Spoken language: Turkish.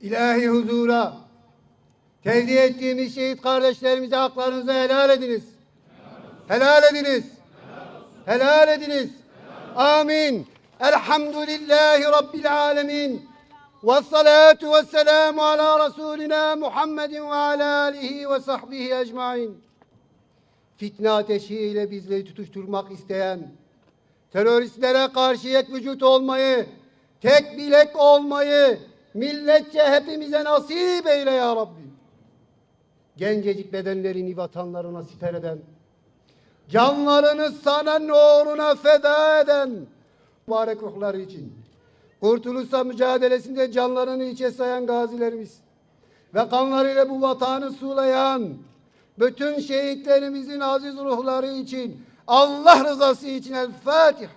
ilahi huzura tevdi ettiğimiz şehit kardeşlerimize haklarınızı helal ediniz. Helal ediniz. Helal ediniz. Amin. Elhamdülillahi Rabbil alemin. Ve salatu ve selamu ala Resulina Muhammedin ve ala alihi ve sahbihi ecmain. Fitne ateşiyle bizleri tutuşturmak isteyen, teröristlere karşı yek vücut olmayı, tek bilek olmayı, milletçe hepimize nasip eyle ya Rabbi. Gencecik bedenlerini vatanlarına siper eden, canlarını sana nuruna feda eden mübarek ruhları için, kurtuluşsa mücadelesinde canlarını içe sayan gazilerimiz ve kanlarıyla bu vatanı sulayan bütün şehitlerimizin aziz ruhları için Allah rızası için El Fatiha.